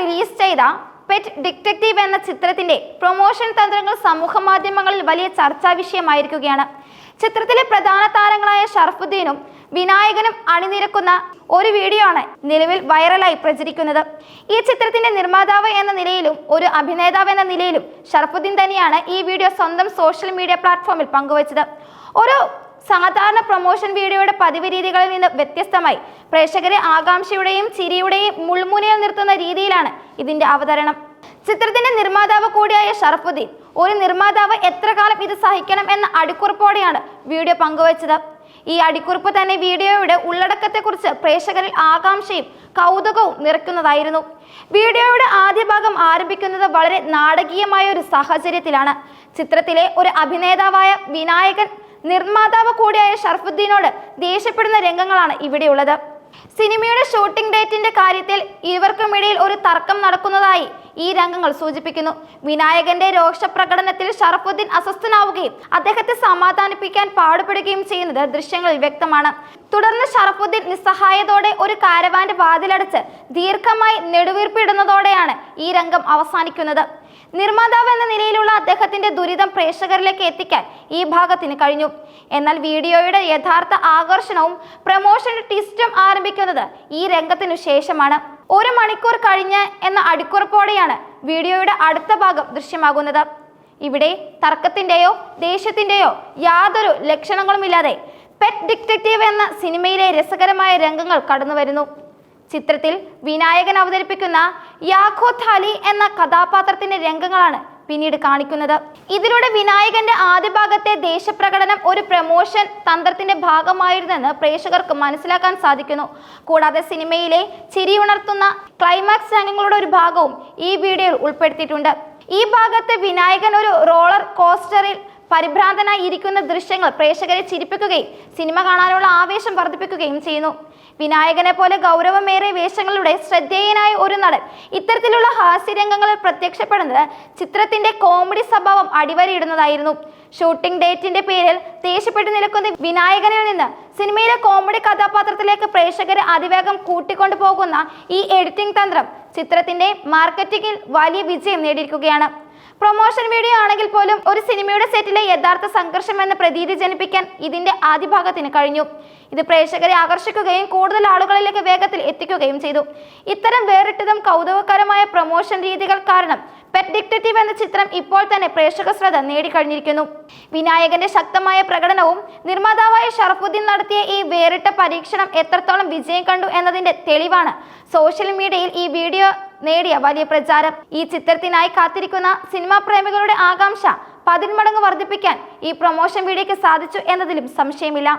Release ചെയ്ത pet detective എന്ന ചിത്രത്തിന്റെ പ്രൊമോഷൻ തന്ത്രങ്ങൾ സമൂഹ മാധ്യമങ്ങളിൽ വലിയ ചർച്ചാ വിഷയമായിരിക്കുകയാണ്. ചിത്രത്തിലെ പ്രധാന താരങ്ങളായ ഷർഫുദ്ദീനും വിനായകനും അണിനിരക്കുന്ന ഒരു വീഡിയോ ആണ് നിലവിൽ വൈറലായി പ്രചരിക്കുന്നത്. ഈ ചിത്രത്തിന്റെ നിർമ്മാതാവ് എന്ന നിലയിലും ഒരു അഭിനേതാവ് എന്ന നിലയിലും ഷർഫുദ്ദീൻ തന്നെയാണ് ഈ വീഡിയോ സ്വന്തം സോഷ്യൽ മീഡിയ പ്ലാറ്റ്ഫോമിൽ പങ്കുവച്ചത്. ഒരു സാധാരണ പ്രൊമോഷൻ വീഡിയോയുടെ പതിവ് രീതികളിൽ നിന്ന് വ്യത്യസ്തമായി. പ്രേക്ഷകരെ ആകാംക്ഷയുടെയും ചിരിയുടെയും മുൾമുനയിൽ നിർത്തുന്ന രീതിയിലാണ് ഇതിന്റെ അവതരണം. ചിത്രത്തിന്റെ നിർമ്മാതാവ് കൂടിയായ ഷറഫുദ്ദീൻ ഒരു നിർമ്മാതാവ് എത്ര കാലം ഇത് സഹിക്കണം എന്ന അടിക്കുറിപ്പോടെയാണ് വീഡിയോ പങ്കുവച്ചത്. ഈ അടിക്കുറിപ്പ് തന്നെ വീഡിയോയുടെ ഉള്ളടക്കത്തെക്കുറിച്ച് പ്രേക്ഷകരിൽ ആകാംക്ഷയും കൗതുകവും നിറയ്ക്കുന്നതായിരുന്നു. വീഡിയോയുടെ ആദ്യ ഭാഗം ആരംഭിക്കുന്നത് വളരെ നാടകീയമായ ഒരു സാഹചര്യത്തിലാണ്. ചിത്രത്തിലെ ഒരു അഭിനേതാവായ വിനായകൻ നിർമ്മാതാവ് കൂടിയായ ഷർഫുദ്ദീനോട് ദേഷ്യപ്പെടുന്ന രംഗങ്ങളാണ് ഇവിടെയുള്ളത്. സിനിമയുടെ ഷൂട്ടിംഗ് ഡേറ്റിന്റെ കാര്യത്തിൽ ഇരുവർക്കുമിടയിൽ ഒരു തർക്കം നടക്കുന്നതായി ഈ രംഗങ്ങൾ സൂചിപ്പിക്കുന്നു. വിനായകന്റെ രോഷപ്രകടനത്തിൽ ഷറഫുദ്ദീൻ അസ്വസ്ഥനാവുകയും അദ്ദേഹത്തെ സമാധാനിപ്പിക്കാൻ പാടുപെടുകയും ചെയ്യുന്നത് ദൃശ്യങ്ങളിൽ വ്യക്തമാണ്. തുടർന്ന് ഷറഫുദ്ദീൻ നിസ്സഹായതോടെ ഒരു കാരവാന്റെ വാതിലടച്ച് ദീർഘമായി നെടുവീർപ്പിടുന്നതോടെയാണ് ഈ രംഗം അവസാനിക്കുന്നത്. നിർമ്മാതാവ് എന്ന നിലയിലുള്ള അദ്ദേഹത്തിന്റെ ദുരിതം പ്രേക്ഷകരിലേക്ക് എത്തിക്കാൻ ഈ ഭാഗത്തിന് കഴിഞ്ഞു. എന്നാൽ വീഡിയോയുടെ യഥാർത്ഥ ആകർഷണവും പ്രമോഷൻ ട്വിസ്റ്റും ആരംഭിക്കുന്നത് ഈ രംഗത്തിനു ശേഷമാണ്. ഒരു മണിക്കൂർ കഴിഞ്ഞ് എന്ന അടിക്കുറപ്പോടെയാണ് വീഡിയോയുടെ അടുത്ത ഭാഗം ദൃശ്യമാകുന്നത്. ഇവിടെ തർക്കത്തിന്റെയോ ദേഷ്യത്തിന്റെയോ യാതൊരു ലക്ഷണങ്ങളുമില്ലാതെ പെറ്റ് ഡിറ്റക്റ്റീവ് എന്ന സിനിമയിലെ രസകരമായ രംഗങ്ങൾ കടന്നു വരുന്നു ചിത്രത്തിൽ വിനായകൻ അവതരിപ്പിക്കുന്ന യാഖോ ഥാലി എന്ന കഥാപാത്രത്തിന്റെ രംഗങ്ങളാണ് പിന്നീട് കാണിക്കുന്നത്. ഇതിലൂടെ വിനായകന്റെ ആദ്യ ഭാഗത്തെ ദേശപ്രകടനം ഒരു പ്രമോഷൻ തന്ത്രത്തിന്റെ ഭാഗമായിരുന്നെന്ന് പ്രേക്ഷകർക്ക് മനസ്സിലാക്കാൻ സാധിക്കുന്നു. കൂടാതെ സിനിമയിലെ ചിരിയുണർത്തുന്ന ക്ലൈമാക്സ് രംഗങ്ങളുടെ ഒരു ഭാഗവും ഈ വീഡിയോയിൽ ഉൾപ്പെടുത്തിയിട്ടുണ്ട്. ഈ ഭാഗത്ത് വിനായകൻ ഒരു റോളർ കോസ്റ്ററിൽ പരിഭ്രാന്തനായി ഇരിക്കുന്ന ദൃശ്യങ്ങൾ പ്രേക്ഷകരെ ചിരിപ്പിക്കുകയും സിനിമ കാണാനുള്ള ആവേശം വർദ്ധിപ്പിക്കുകയും ചെയ്യുന്നു. വിനായകനെ പോലെ ഗൗരവമേറിയ വേഷങ്ങളുടെ ശ്രദ്ധേയനായ ഒരു നടൻ ഇത്തരത്തിലുള്ള ഹാസ്യരംഗങ്ങളിൽ പ്രത്യക്ഷപ്പെടുന്നത് ചിത്രത്തിന്റെ കോമഡി സ്വഭാവം അടിവരയിടുന്നതായിരുന്നു. ഷൂട്ടിംഗ് ഡേറ്റിന്റെ പേരിൽ ദേഷ്യപ്പെട്ട് നിൽക്കുന്ന വിനായകനിൽ നിന്ന് സിനിമയിലെ കോമഡി കഥാപാത്രത്തിലേക്ക് പ്രേക്ഷകരെ അതിവേഗം കൂട്ടിക്കൊണ്ടു പോകുന്ന ഈ എഡിറ്റിംഗ് തന്ത്രം ചിത്രത്തിന്റെ മാർക്കറ്റിംഗിൽ വലിയ വിജയം നേടിയിരിക്കുകയാണ്. പ്രൊമോഷൻ വീഡിയോ ആണെങ്കിൽ പോലും ഒരു സിനിമയുടെ സെറ്റിലെ യഥാർത്ഥ സംഘർഷം എന്ന പ്രതീതി ജനിപ്പിക്കാൻ ഇതിന്റെ ആദ്യ ഭാഗത്തിന് കഴിഞ്ഞു. ഇത് പ്രേക്ഷകരെ ആകർഷിക്കുകയും കൂടുതൽ ആളുകളിലേക്ക് വേഗത്തിൽ എത്തിക്കുകയും ചെയ്തു. ഇത്തരം വേറിട്ടതും കൗതുകകരമായ പ്രൊമോഷൻ രീതികൾ കാരണം പെറ്റ് ഡിക്റ്റേറ്റീവ് എന്ന ചിത്രം ഇപ്പോൾ തന്നെ പ്രേക്ഷക ശ്രദ്ധ നേടിക്കഴിഞ്ഞിരിക്കുന്നു. വിനായകന്റെ ശക്തമായ പ്രകടനവും നിർമ്മാതാവായ ഷറഫുദ്ദീൻ നടത്തിയ ഈ വേറിട്ട പരീക്ഷണം എത്രത്തോളം വിജയം കണ്ടു എന്നതിന്റെ തെളിവാണ് സോഷ്യൽ മീഡിയയിൽ ഈ വീഡിയോ നേടിയ വലിയ പ്രചാരം. ഈ ചിത്രത്തിനായി കാത്തിരിക്കുന്ന സിനിമാ പ്രേമികളുടെ ആകാംക്ഷ പതിന്മടങ്ങ് വർദ്ധിപ്പിക്കാൻ ഈ പ്രൊമോഷൻ വീഡിയോയ്ക്ക് സാധിച്ചു എന്നതിലും സംശയമില്ല.